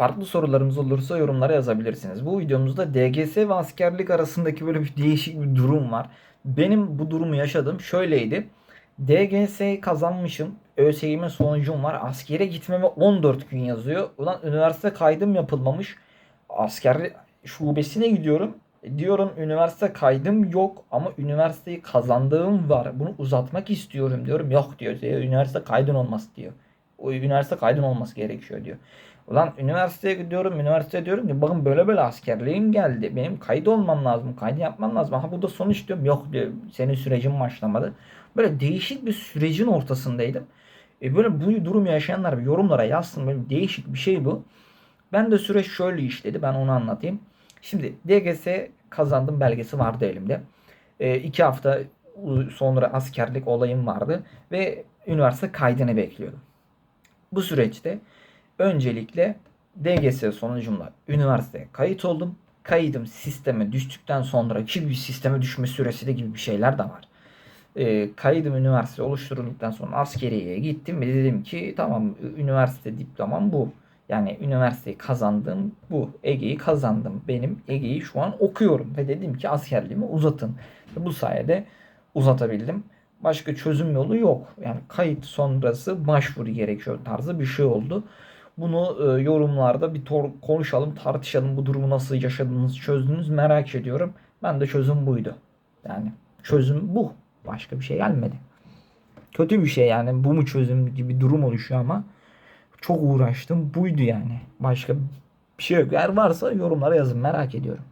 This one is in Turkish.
Farklı sorularınız olursa yorumlara yazabilirsiniz. Bu videomuzda DGS ve askerlik arasındaki böyle bir değişik bir durum var. Benim bu durumu yaşadığım şöyleydi. DGS kazanmışım. ÖSYM sonucum var. Askere gitmeme 14 gün yazıyor. Ulan üniversite kaydım yapılmamış. Asker şubesine gidiyorum. Diyorum üniversite kaydım yok ama üniversiteyi kazandığım var. Bunu uzatmak istiyorum diyorum. Yok diyor. "E, Üniversite kaydın olmaz diyor. O üniversite kaydın olması gerekiyor diyor. Ulan üniversiteye gidiyorum, üniversite diyorum ki bakın böyle böyle askerliğim geldi. Benim kayıt olmam lazım, kaydı yapmam lazım. Ha bu da sonuç diyorum. Yok diyor, senin sürecin başlamadı. Böyle değişik bir sürecin ortasındaydım. E böyle bu durum yaşayanlar yorumlara yazsın. Böyle değişik bir şey bu. Ben de süreç şöyle işledi. Ben onu anlatayım. Şimdi DGS kazandım belgesi vardı elimde. E, iki hafta sonra askerlik olayım vardı. Ve üniversite kaydını bekliyordum. Bu süreçte öncelikle DGS sonucumla üniversiteye kayıt oldum. Kayıdım sisteme düştükten sonra ki bir sisteme düşme süresi de gibi bir şeyler de var. E, kaydım üniversite oluşturulduktan sonra askeriyeye gittim ve dedim ki tamam üniversite diplomam bu. Yani üniversiteyi kazandım bu. Ege'yi kazandım. Benim Ege'yi şu an okuyorum ve dedim ki askerliğimi uzatın. Bu sayede uzatabildim. Başka çözüm yolu yok. Yani kayıt sonrası başvuru gerekiyor tarzı bir şey oldu. Bunu e, yorumlarda bir tor- konuşalım, tartışalım. Bu durumu nasıl yaşadınız, çözdünüz merak ediyorum. Ben de çözüm buydu. Yani çözüm bu. Başka bir şey gelmedi. Kötü bir şey yani. Bu mu çözüm gibi durum oluşuyor ama çok uğraştım. Buydu yani. Başka bir şey yok. Eğer varsa yorumlara yazın. Merak ediyorum.